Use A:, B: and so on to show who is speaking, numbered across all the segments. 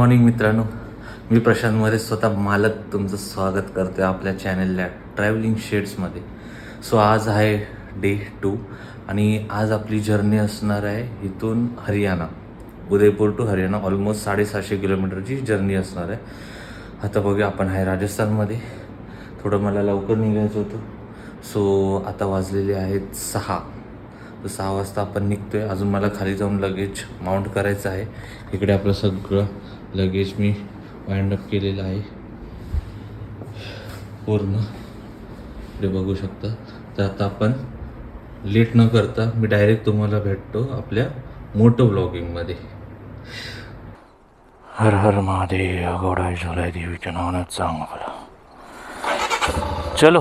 A: Morning मित्रांनो. मी प्रशांत मोरे स्वतः मालक तुमचं स्वागत करतो आपल्या चॅनलला ट्रॅव्हलिंग शेड्समध्ये सो आज आहे डे टू आणि आज आपली जर्नी असणार आहे इथून हरियाणा. उदयपूर टू हरियाणा ऑलमोस्ट साडेसहाशे किलोमीटरची जर्नी असणार आहे. आता बघूया आपण आहे राजस्थानमध्ये. थोडं मला लवकर निघायचं होतं. सो आता वाजलेले आहेत सहा. तर सहा वाजता आपण निघतोय. अजून मला खाली जाऊन लगेज माउंट करायचं आहे. इकडे आपलं सगळं लगेज मी वाइंड अप केलेलं आहे. पूर्ण. ते बघू शकता. तर आता आपण लेट न करता मी डायरेक्ट तुम्हाला भेटतो आपल्या मोटो ब्लॉगिंगमध्ये हर हर महादेव गौडाई झोलाय देवीच्या नावानं चांग मला चलो.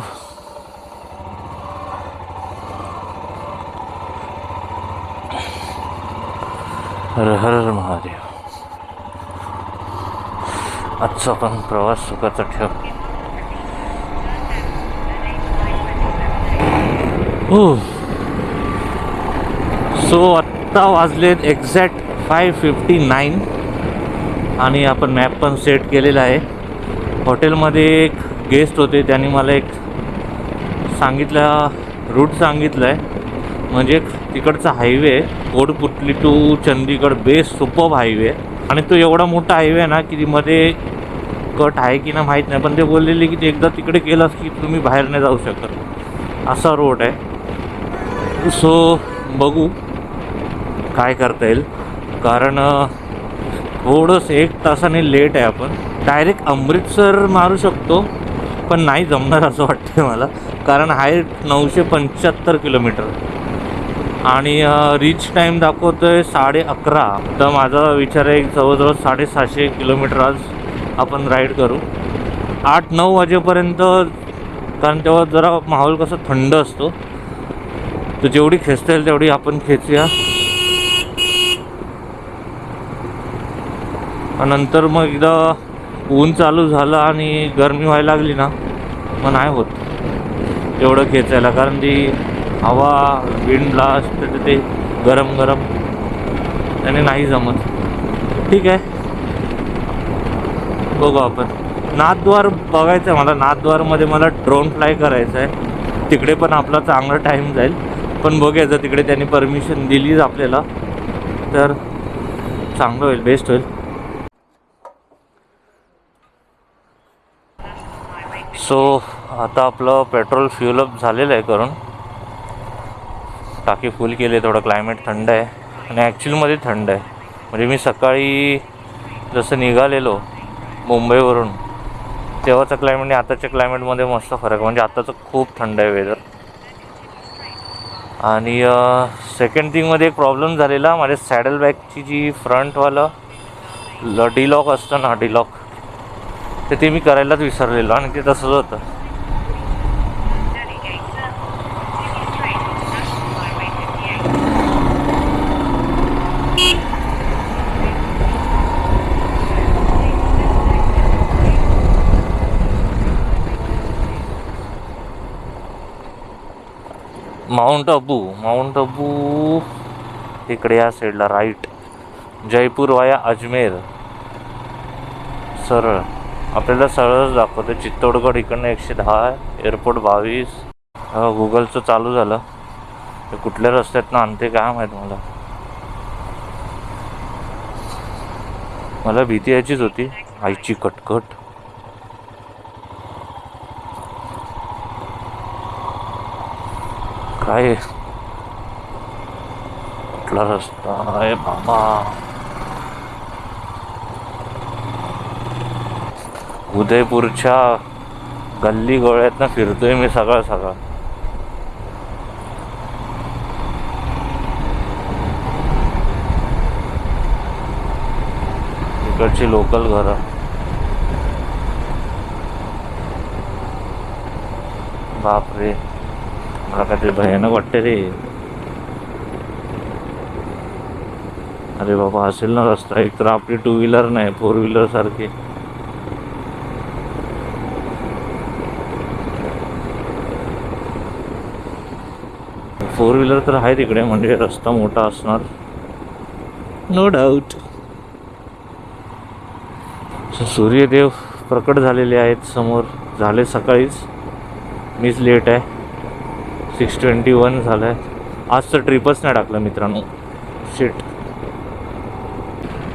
A: हर हर महादेव. आजचा पण प्रवास सुखाचा ठेव. हो. सो आत्ता वाजलेत एक्झॅक्ट फाय फिफ्टी नाईन आणि आपण मॅप पण सेट केलेला आहे. हॉटेलमध्ये एक गेस्ट होते त्यांनी मला एक सांगितला रूट सांगितला आहे म्हणजे तिकडचा highway Kotputli to Chandigarh best super highway आहे आणि तो एवढा मोठा हायवे आहे ना की मध्ये कट आहे की ना माहीत नाही पण ते बोललेले की ते एकदा तिकडे केलंस की तुम्ही बाहेर नाही जाऊ शकत. असा रोड आहे. सो बघू काय करता येईल. कारण थोडंसं एक तासाने लेट आहे आपण. डायरेक्ट अमृतसर मारू शकतो पण नाही जमणार असं वाटतं मला. कारण आहे नऊशे पंच्याहत्तर किलोमीटर. आणि रीच टाईम दाखवतोय साडे अकरा. तर माझा विचार आहे जवळजवळ साडेसहाशे किलोमीटर आज आपण राईड करू. आठ नऊ वाजेपर्यंत कारण तेव्हा जरा माहोल कसा थंड असतो. तर जेवढी खेचता येईल तेवढी आपण खेचूया. नंतर मग एकदा ऊन चालू झालं आणि गरमी व्हायला लागली ना मग नाही होत एवढं खेचायला. कारण ती हवा विंड ब्लास्ट तर ते गरम गरम. त्याने नाही जमत. ठीक आहे. बघू आपण. नाथद्वार बघायचं आहे मला. नाथद्वारमध्ये मला ड्रोन फ्लाय करायचं आहे तिकडे पण आपला चांगला टाईम जाईल. पण बघूया जर तिकडे त्यांनी परमिशन दिलीच आपल्याला तर चांगलं होईल बेस्ट होईल. सो आता आपलं पेट्रोल फ्युलअप झालेलं आहे करून. टाकी फुल केली आहे थोडं क्लायमेट थंड आहे. आणि ॲक्च्युअलमध्ये थंड आहे. म्हणजे मी सकाळी जसं निघालेलो मुंबईवरून तेव्हाचं क्लायमेट आणि आताच्या क्लायमेटमध्ये मस्त फरक आहे. म्हणजे आताचं खूप थंड आहे वेदर आणि सेकंड थिंगमध्ये एक प्रॉब्लेम झालेला माझ्या सॅडल बॅगची जी फ्रंटवालं ल डिलॉक असतं ना डिलॉक तर ते मी करायलाच विसरलेलो आणि ते तसंच होतं. माउंट अबू माउंट अबू इकडे या साईडला राईट जयपूर वाया अजमेर. सरळ. आपल्याला सरळच दाखवतं. चित्तोडगड इकडनं एकशे दहा एअरपोर्ट बावीस. गुगलचं चालू झालं. ते कुठल्या रस्त्यातनं आणते काय माहीत मला. मला भीती याचीच होती. आईची कटकट. काय कुठला रस्ता आहे बाबा उदयपूरच्या गल्ली गोळ्यातनं फिरतोय मी सगळं सगळं इकडची लोकल घरं. बापरे. काहीतरी भयानक वाटते रे. अरे बाबा असेल ना रस्ता. एक तर आपली टू व्हीलर नाही फोर व्हीलर सारखी. फोर व्हीलर तर आहे तिकडे म्हणजे रस्ता मोठा असणार. नो डाऊट सूर्यदेव प्रकट झालेले आहेत समोर. झाले सकाळीच. मीच लेट आहे. सिक्स ट्वेंटी वन झालं आहे आज तर ट्रिपच नाही टाकलं मित्रांनो. शिट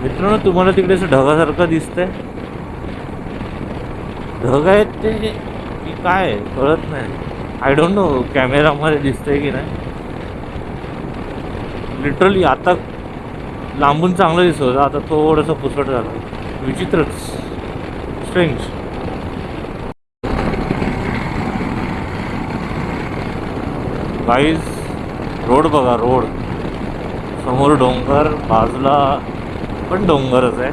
A: मित्रांनो तुम्हाला तिकडे असं ढगासारखं दिसतंय. ढग आहेत ते की काय आहे? कळत नाही. आय डोंट नो कॅमेरामध्ये दिसतंय की नाही. लिटरली आता लांबून चांगलं दिसत होतं. आता थोडंसं पुसट झालं. विचित्रच. स्ट्रेंज काहीच रोड बघा रोड. समोर डोंगर बाजूला पण डोंगरच आहे.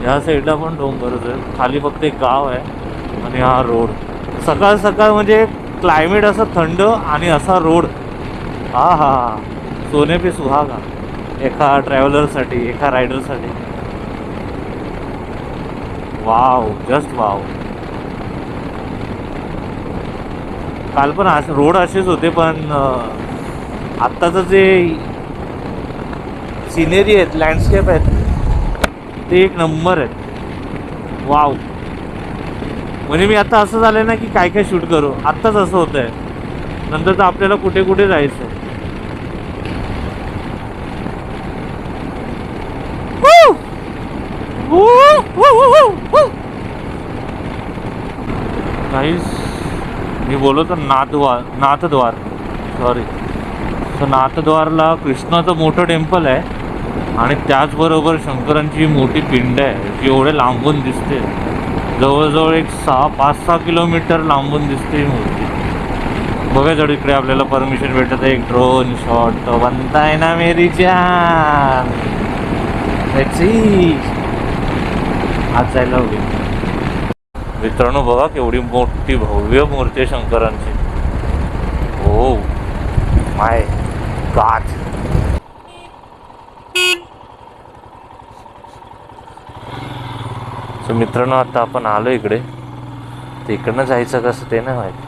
A: ह्या साईडला पण डोंगरच आहे. खाली फक्त एक गाव आहे आणि हा रोड. सकाळ सकाळ म्हणजे क्लायमेट असं थंड आणि असा रोड. हा हा हा. सोने पे सुहागा. एका ट्रॅव्हलरसाठी एका रायडरसाठी वाव जस्ट वाव काल पण असे रोड असेच होते पण आत्ताचं जे सिनेरी आहेत लँडस्केप आहेत ते एक नंबर आहेत. वाव म्हणजे मी आता असं झालं ना की काय काय शूट करू. आत्ताच असं होतं आहे नंतर तर आपल्याला कुठे कुठे जायचं. आहे काहीच मी बोलतो नाथद्वार नाथद्वार. सॉरी तर नाथद्वारला कृष्णाचं मोठं टेम्पल आहे आणि त्याचबरोबर शंकरांची मोठी पिंड आहे जी एवढे लांबून दिसते. जवळजवळ एक सहा पाच सहा किलोमीटर लांबून दिसते ही मूर्ती. बघा जड इकडे आपल्याला परमिशन भेटत आहे एक ड्रोन शॉट तो बनताय ना मेरी जान. आज जायला हवी. मित्रांनो बघा केवढी मोठी भव्य मूर्ती आहे शंकरांची. हो. माय गाठ सो मित्रांनो आता आपण आलो इकडे. तर इकडनं जायचं कसं ते नाही माहिती.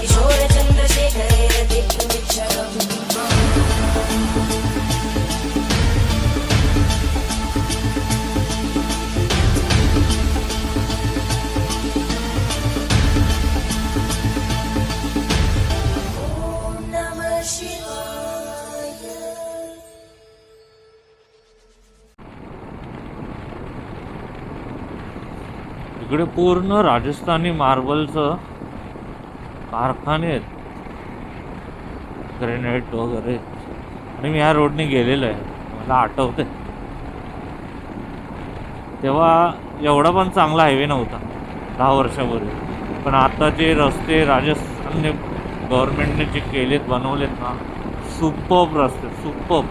B: किशोरचन्द्रशेखरे रतिक्षणम्
A: इकडे पूर्ण राजस्थानी मार्बलचं कारखाने आहेत. ग्रेनाईट वगैरे. आणि मी ह्या रोडने गेलेलो आहे. मला आठवते तेव्हा एवढा पण चांगला हायवे नव्हता. दहा वर्षापूर्वी. पण आता जे रस्ते राजस्थानने गव्हर्नमेंटने जे केलेत बनवलेत ना सुपप रस्ते सुपप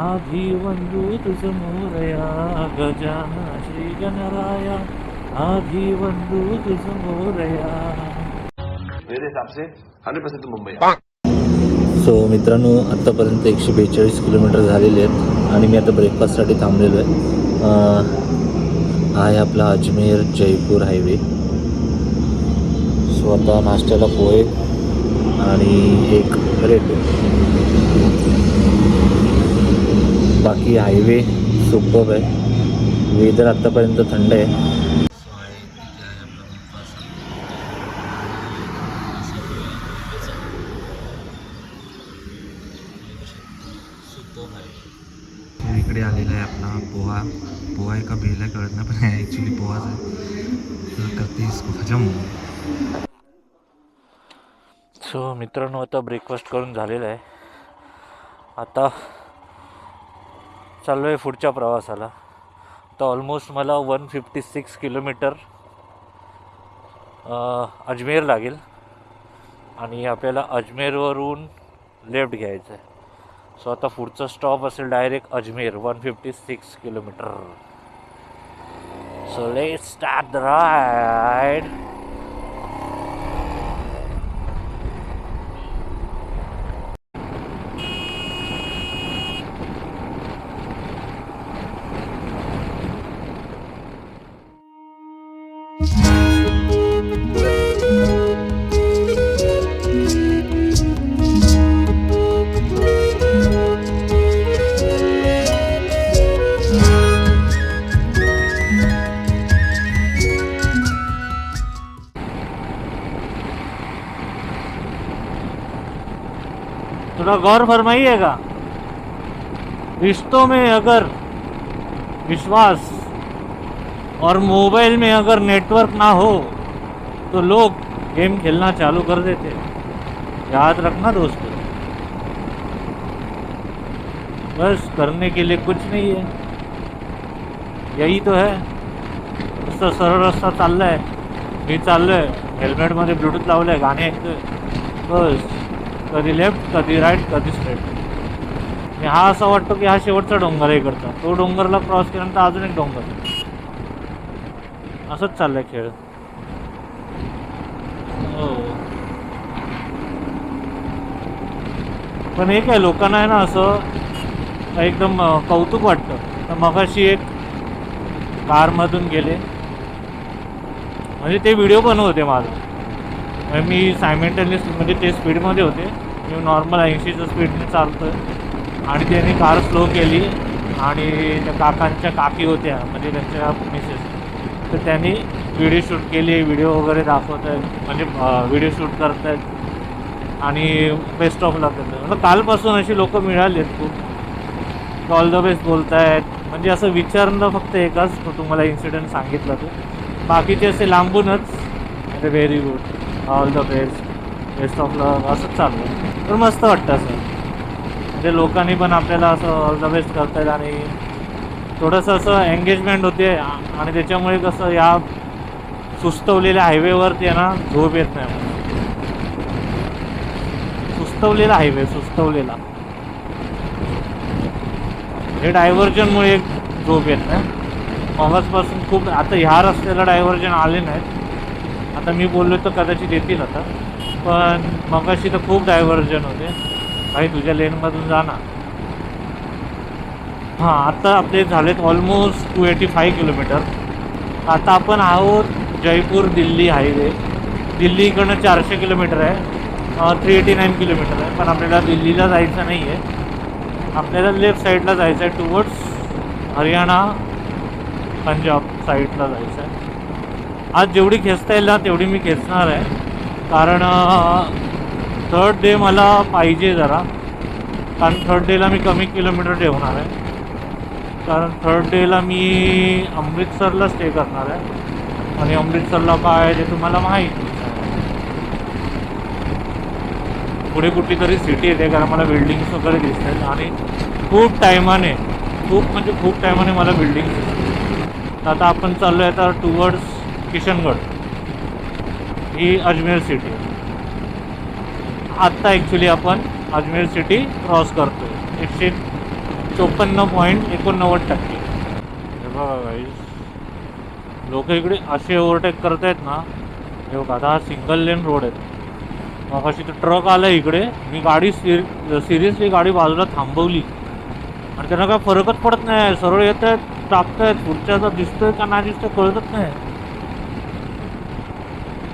A: आधी ಒಂದು तुझ मोरया गजाना श्री गणराया. आधी वंदू तुझ मोरया.
C: मेरे हिसाब से हंड्रेड मुंबई
A: सो मित्रांनो आत्तापर्यंत एकशे बेचाळीस किलोमीटर झालेले आहेत आणि मी आता ब्रेकफास्टसाठी थांबलेलो आहे. हा आहे आपला अजमेर जयपूर हायवे सो आता नाश्त्याला पोहे आणि एक ब्रेड बाकी हायवे सुपर आहे. वेदर आत्तापर्यंत थंड आहे. इकडे आलेला आहे आपला पोहा. पोहा आहे का आहे कळत नाही पण ॲक्च्युली पोहाच आहे. तर करते इसको हजम सो मित्रांनो आता ब्रेकफास्ट करून झालेला आहे. आता चाललो आहे पुढच्या प्रवासाला. तर ऑलमोस्ट मला one fifty six kilometre Ajmer लागेल. आणि आपल्याला अजमेरवरून लेफ्ट घ्यायचं आहे सो आता पुढचं स्टॉप असेल direct Ajmer one fifty six kilometre so let start the ride थोड़ा गौर फरमाइएगा। रिश्तों में अगर विश्वास और मोबाइल में अगर नेटवर्क ना हो तो लोग गेम खेलना चालू कर देते याद रखना दोस्तों। बस करने के लिए कुछ नहीं है। यही तो है। नुसतं सरळ रस्ता चाललाय मी चाललोय हेल्मेटमध्ये ब्लूटूथ लावलंय गाणे ऐकतोय बस। कधी लेफ्ट कधी राईट कधी स्ट्रेट आणि हा असा वाटतो की हा शेवटचा डोंगर आहे इकडचा. तो डोंगरला क्रॉस केल्यानंतर अजून एक डोंगर. असंच चाललंय खेळ. हो. पण एक आहे लोकांना आहे ना असं एकदम कौतुक वाटतं. तर मगाशी एक कारमधून गेले. म्हणजे ते व्हिडिओ बनवते माझा माझं मी सायमेंटेनियस म्हणजे ते स्पीडमध्ये होते. मी नॉर्मल ऐंशीच्या स्पीडने चालतो आहे आणि त्यांनी कार स्लो केली. आणि त्या काकांच्या काकी होत्या म्हणजे त्यांच्या मिसेस तर त्यांनी व्हिडिओ शूट केली व्हिडिओ वगैरे दाखवत आहेत म्हणजे व्हिडिओ शूट करत आहेत आणि बेस्ट ऑफ लक करतात म्हणजे कालपासून अशी लोक मिळाली आहेत खूप. ऑल द बेस्ट बोलत आहेत म्हणजे असं विचारणं फक्त एकच तुम्हाला इन्सिडेंट सांगितलं तो बाकीचे असे लांबूनच. Very good all the best best of luck असंच चालू आहे. तर मस्त वाटतं असं. म्हणजे लोकांनी पण आपल्याला असं ऑल द बेस्ट करतात आणि थोडंसं असं एंगेजमेंट होते आणि त्याच्यामुळे कसं या सुस्तवलेल्या हायवेवरती आहे ना झोप येत नाही सुस्तवलेला हायवे सुस्तवलेला. हे डायव्हर्जनमुळे एक झोप येत नाही. मगाचपासून खूप आता ह्या रस्त्याला डायव्हर्जन आले नाहीत. आता मी बोललो तर कदाचित येतील आता. पण मगाशी तर खूप डायव्हर्जन होते. भाई तुझ्या लेनमधून जा ना. हां आता आपले झालेत almost two eighty five kilometre आता आपण आहोत जयपूर दिल्ली हायवे दिल्ली इकडनं चारशे किलोमीटर आहे. थ्री एटी नाईन किलोमीटर आहे. पण आपल्याला दिल्लीला जायचं नाही आहे आपल्याला लेफ्ट साईडला जायचं आहे टुवर्ड्स हरियाणा पंजाब साईडला जायचं आहे आज जेवढी खेचता येईल ना तेवढी मी खेचणार आहे. कारण थर्ड डे मला पाहिजे जरा. कारण थर्ड डेला मी कमी किलोमीटर ठेवणार आहे. कारण थर्ड डेला मी अमृतसरला स्टे करणार आहे. आणि अमृतसरला काय आहे ते तुम्हाला माहीत पुढे कुठली तरी सिटी येते कारण मला बिल्डिंग्स वगैरे दिसत आहेत. आणि खूप टायमाने खूप म्हणजे खूप टायमाने मला बिल्डिंग्स दिसतात आता आपण चाललो आहे आता टुवर्ड्स किशनगड. ही अजमेर सिटी आत्ता ॲक्च्युली आपण अजमेर सिटी क्रॉस करतो आहे एकशे चोपन्न पॉईंट एकोणनव्वद टक्के. हे बघा गाईज लोक इकडे असे ओव्हरटेक करत आहेत ना हे बघा आता हा सिंगल लेन रोड आहे. मग अशी तर ट्रक आला इकडे. मी गाडी सिर सिरियसली गाडी बाजूला थांबवली. आणि त्यांना काय फरकच पडत नाही. सरळ येत आहेत टाकत आहेत पुढच्याचा दिसतोय का नाही दिसतोय कळतच नाही.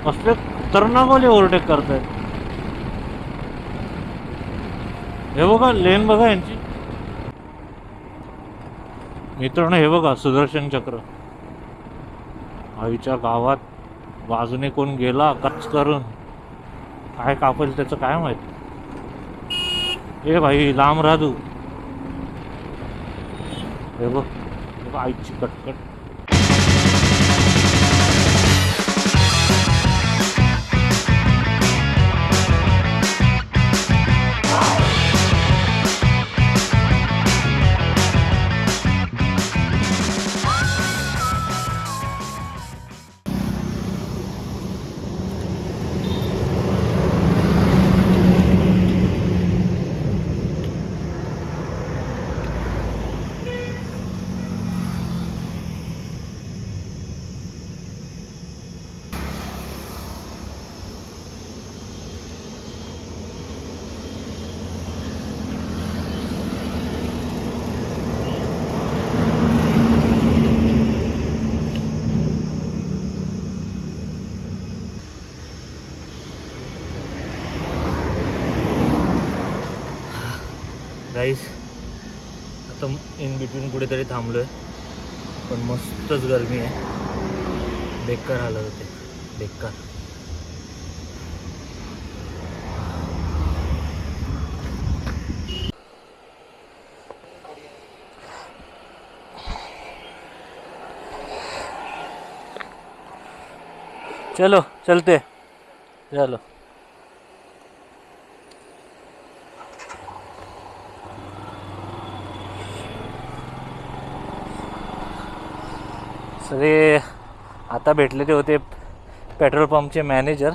A: असले खतरनाकवाले ओव्हरटेक करतायत. हे बघा लेन बघा यांची. मित्रांनो हे बघा सुदर्शन चक्र. आईच्या गावात बाजूने कोण गेला कच करून. काय कापेल त्याचं काय माहीत? ए भाई लांब राहू हे बघ हे बघ आईची कटकट. चुकून कुठेतरी थांबलो आहे पण मस्तच गरमी आहे. बेकार आलं होते. बेकार. चलो चलते. चलो. सगळे आता भेटले ते होते पेट्रोल पंपचे मॅनेजर.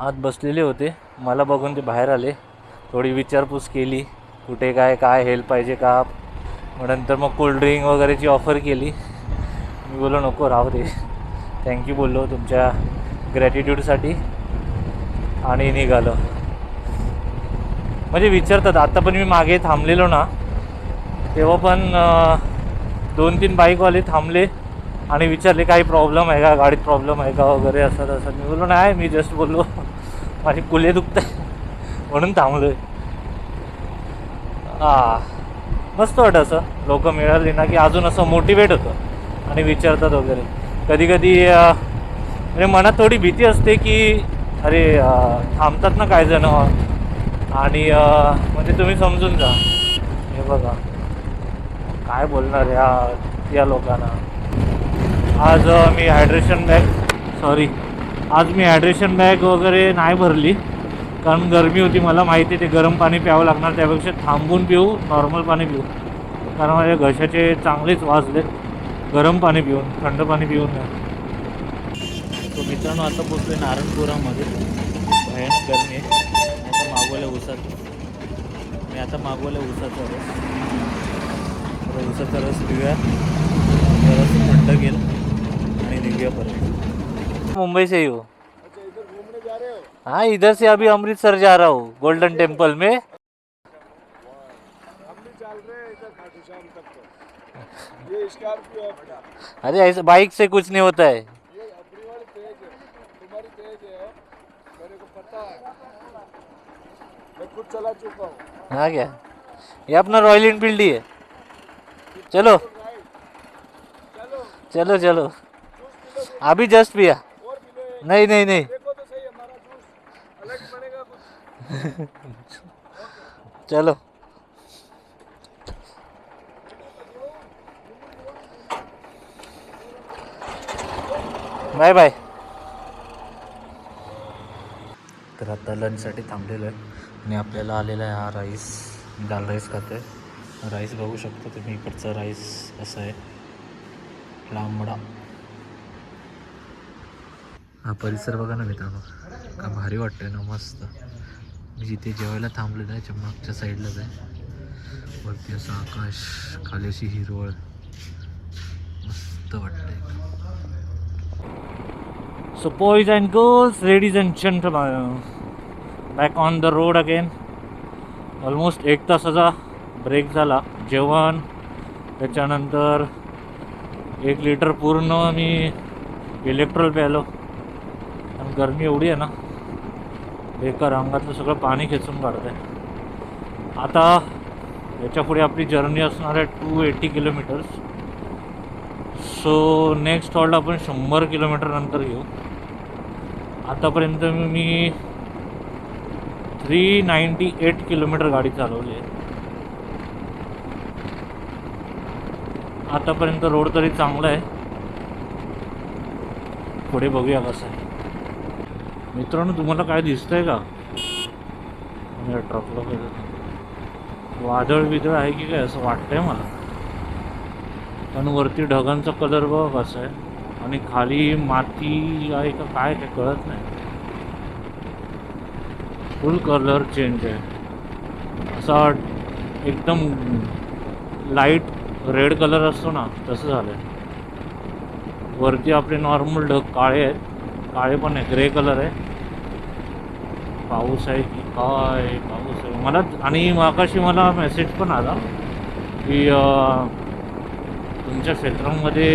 A: आत बसलेले होते. मला बघून ते बाहेर आले. थोडी विचारपूस केली कुठे काय काय हेल्प पाहिजे का? मग नंतर मग कोल्ड्रिंक वगैरेची ऑफर केली. मी बोललो नको राहू दे. थँक्यू बोललो तुमच्या ग्रॅटिट्यूडसाठी आणि निघालो. म्हणजे विचारतात आता पण मी मागे थांबलेलो ना. तेव्हा पण दोन तीन बाईकवाले थांबले आणि विचारले काही प्रॉब्लेम आहे का? गाडीत प्रॉब्लेम आहे का? वगैरे असं तसं. मी बोललो नाही मी जस्ट बोललो माझी कुले दुखत आहे म्हणून थांबलो आहे हां. मस्त वाटतं असं. लोक मिळाली ना की अजून असं मोटिवेट होतं आणि विचारतात वगैरे. कधी कधी म्हणजे मनात थोडी भीती असते की अरे थांबतात ना काय जण. आणि म्हणजे तुम्ही समजून जा. हे बघा. काय बोलणार या या लोकांना. आज मी हायड्रेशन बॅग सॉरी आज मी हायड्रेशन बॅग वगैरे नाही भरली. कारण गरमी होती मला माहिती आहे ते गरम पाणी प्यावं लागणार त्यापेक्षा थांबून पिऊ नॉर्मल पाणी पिऊ. कारण माझ्या घशाचे चांगलेच वाजले गरम पाणी पिऊन थंड पाणी पिऊन नाही तो मित्रांनो आता पोचलो आहे नारायणपुरामध्ये. भयानक गरमी आहे. आता मागवल्या उसात मी आता मागवल्या उसाचं रस आता उसाचा रस पिऊया. रस थंड गेल आणि निघूया परत. मुंबई से ही हो. हाँ इधर से अभी अमृतसर जा रहा हूँ गोल्डन टेम्पल में.
D: हम भी चल रहे हैं इधर खाटू श्याम तक तो ये स्कॉर्पियो है अपना
A: अरे ऐसे बाइक से कुछ नहीं होता है.
D: ये अपनी वाली तेज है तुम्हारी तेज है मेरे को पता है मैं खुद चला चुका हूँ
A: हाँ क्या? ये अपना रॉयल इनफील्ड ही है. चलो।
D: चलो
A: चलो। अभी जस्ट पिया। नहीं नहीं नहीं। चलो। Bye bye. तर आता लंचसाठी थांबलेलो आहे. आणि आपल्याला आलेला आहे हा राईस दाल राईस खाते राईस बघू शकता तुम्ही इकडचा राईस असा आहे. लांबडा. हा परिसर बघा ना मित्रांनो का भारी वाटतोय ना मस्त. मी जिथे जेवायला थांबलेलं आहे मागच्या साईडलाच आहे. वरती असं आकाश खाली अशी हिरवळ. मस्त वाटतंय. So boys and girls ladies and gents back on the road again almost एक तासाचा ब्रेक झाला. जेवण त्याच्यानंतर एक लिटर पूर्ण मी इलेक्ट्रॉल प्यायलो. आणि गरमी एवढी आहे ना बेकार अंगातलं सगळं पाणी खेचून काढत आहे आता याच्यापुढे आपली जर्नी असणार आहे two eighty kilometres so next halt आपण शंभर किलोमीटर नंतर घेऊ. आतापर्यंत मी थ्री नाईंटी एट किलोमीटर गाडी चालवली आहे. आतापर्यंत रोड तरी चांगला आहे. पुढे बघूया कसं आहे. मित्रांनो तुम्हाला काय दिसतंय का? ट्रकला वादळ बिदळ आहे की काय असं वाटतंय मला? पण वरती ढगांचा कलर बघा कसं आहे. आणि खाली माती आहे का काय ते कळत नाही. फुल कलर चेंज आहे. असा एकदम लाइट रेड कलर असतो ना तसं झालं आहे वरती आपले नॉर्मल ढग काळे आहेत. काळे पण आहे ग्रे कलर आहे. पाऊस आहे की काय पाऊस आहे. मला आणि मागाशी मला मेसेज पण आला की तुमच्या क्षेत्रामध्ये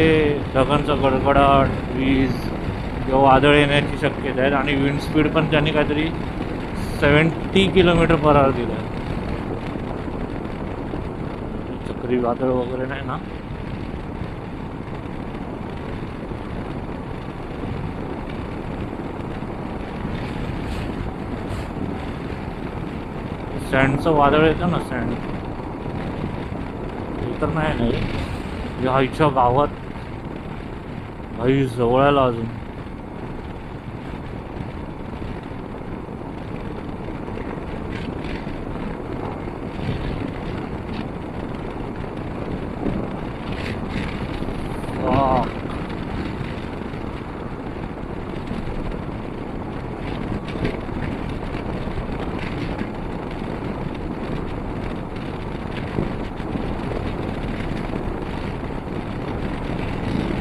A: ढगांचा गडगडाट वीज किंवा वादळ येण्याची शक्यता आहे आणि विंड स्पीड पण त्यांनी काहीतरी सेवन्टी किलोमीटर पर आवर दिलं आहे चक्रीवादळ वगैरे नाही ना. सँडचं वादळ येतं ना सँड ते तर नाही नाही. या आईच्या गावात भाई जवळ आला अजून Fuck.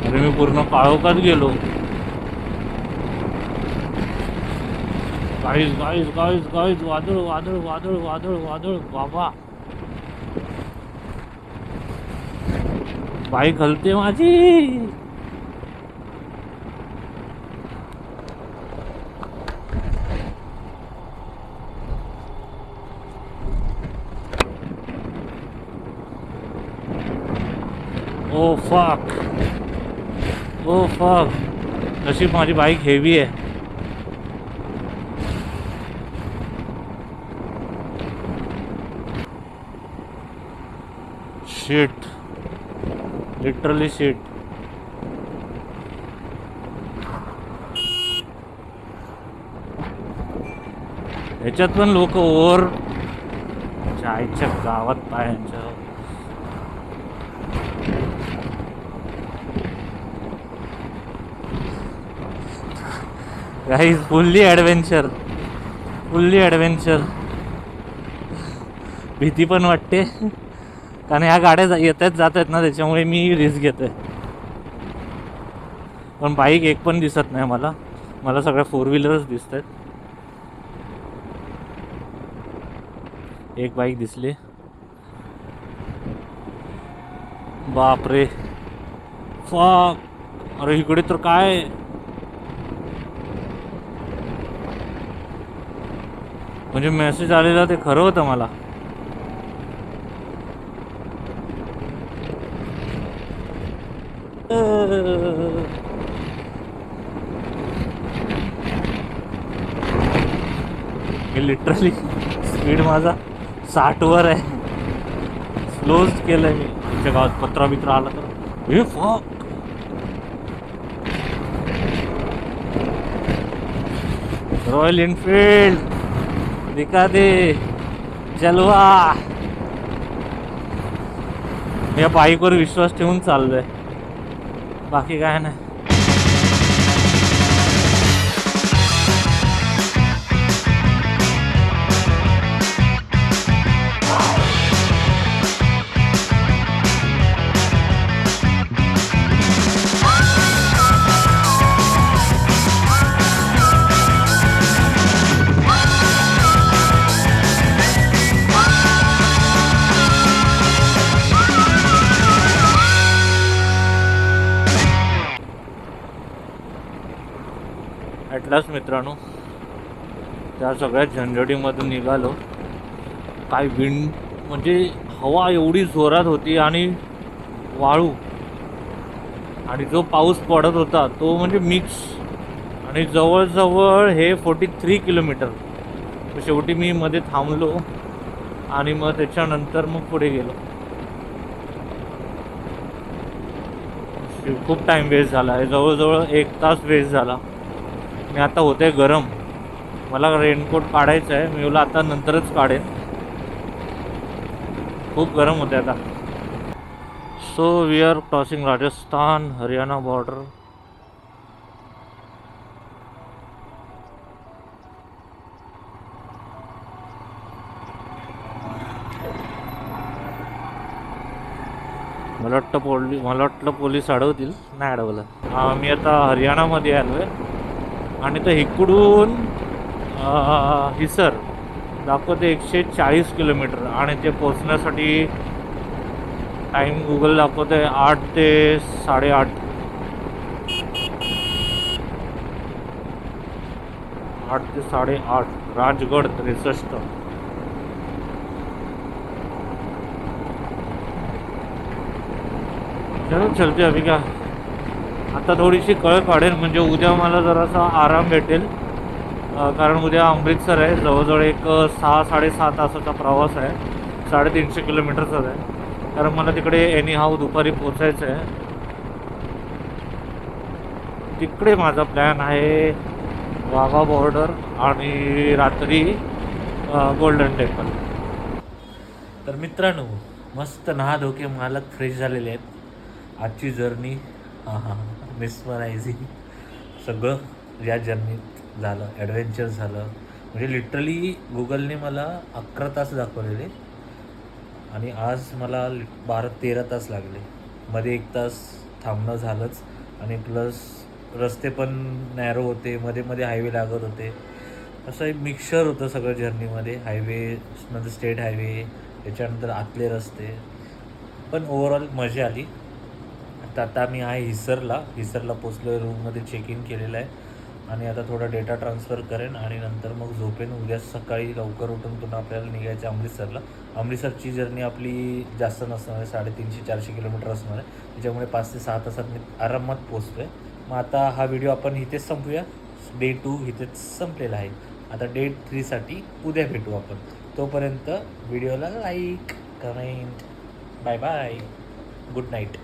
A: अरे मी पूर्ण काळोखात गेलो. काहीच काहीच काहीच काहीच वादळ वादळ वादळ वादळ वादळ बाबा. बाईक हलते माझी. फक नशीब माझी बाईक हेवी आहे शिट लिटरली शिट ह्याच्यात पण लोक ओव्हर आईच्या गावात पायांच्या guys fully adventure fully adventure भीती पण वाटते. कारण ह्या गाड्या जा- येत आहेत जात आहेत ना त्याच्यामुळे मी रिस्क घेते आहे पण बाईक एक पण दिसत नाही मला मला सगळ्या फोर व्हीलरच दिसत आहेत एक बाईक दिसली. बापरे. फॉक अरे इकडे तर काय? म्हणजे मेसेज आलेला ते खरं होतं मला लिटरली स्पीड माझा साठवर आहे. स्लोच केलंय मी पत्रा बित्र आला फक रॉयल एनफील्ड दिखा दे। जलवा। या बाईकवर विश्वास ठेवून चाललोय. बाकी काय नाही. भेटलाच मित्रांनो. त्या सगळ्या झंझटीमधून निघालो. काय विंड म्हणजे हवा एवढी जोरात होती आणि वाळू. आणि जो पाऊस पडत होता तो म्हणजे मिक्स आणि जवळजवळ हे फोर्टी थ्री किलोमीटर तर शेवटी मी मध्ये थांबलो आणि मग त्याच्यानंतर मग पुढे गेलो. खूप टाईम वेस्ट झाला. आहे जवळजवळ एक तास वेस्ट झाला. मी आता होते गरम. मला रेनकोट काढायचं आहे. मी बोला आता नंतरच काढेन. खूप गरम होते आता. So we are crossing Rajasthan Haryana border मला वाटतं पोली मला वाटलं पोलीस अडवतील. नाही अडवलं. मी आता हरियाणामध्ये आलो आहे आणि तर इकडून हिसर दाखवते एकशे चाळीस किलोमीटर. आणि ते पोचण्यासाठी टाईम गुगल दाखवते आठ ते साडेआठ. आठ ते साडेआठ. राजगड त्रेसष्ट चलो चलते अभी का. आता थोडीशी कळ काढेल म्हणजे उद्या मला जरासा आराम भेटेल. कारण उद्या अमृतसर आहे जवळजवळ एक सहा साडेसहा तासाचा प्रवास आहे. साडेतीनशे किलोमीटरचाच आहे. कारण मला तिकडे एनी हाऊ दुपारी पोचायचं आहे. तिकडे माझा प्लॅन आहे वाघा बॉर्डर आणि रात्री गोल्डन टेम्पल तर मित्रांनो मस्त नहा धोके मालक फ्रेश झालेले आहेत. आजची जर्नी हां हां. मिसमरायझिंग सगळं या जर्नीत झालं ॲडव्हेंचर झालं. म्हणजे लिटरली गुगलने मला अकरा तास दाखवलेले. आणि आज मला लि- बारा तेरा तास लागले. मध्ये एक तास थांबणं झालंच. आणि प्लस रस्ते पण नॅरो होते. मध्ये मध्ये हायवे लागत होते. असं एक मिक्सचर होतं सगळं जर्नीमध्ये हायवे नंतर स्टेट हायवे त्याच्यानंतर आतले रस्ते. पण ओव्हरऑल मजा आली. आता आता मी आहे हिसरला. हिसरला पोचलो रूममध्ये चेक इन केलेलं आहे. आणि आता थोडा डेटा ट्रान्सफर करेन आणि नंतर मग झोपेन. उद्या सकाळी लवकर उठून पुन्हा आपल्याला निघायचं आहे अमृतसरला. अमृतसरची जर्नी आपली जास्त नसणार आहे साडेतीनशे चारशे किलोमीटर असणार आहे. त्याच्यामुळे पाच ते सहा तासात मी आरामात पोचतो आहे मग आता हा व्हिडिओ आपण इथेच संपूया. डे टू इथेच संपलेला आहे. आता डे थ्रीसाठी उद्या भेटू आपण. तोपर्यंत व्हिडिओला like comment bye bye good night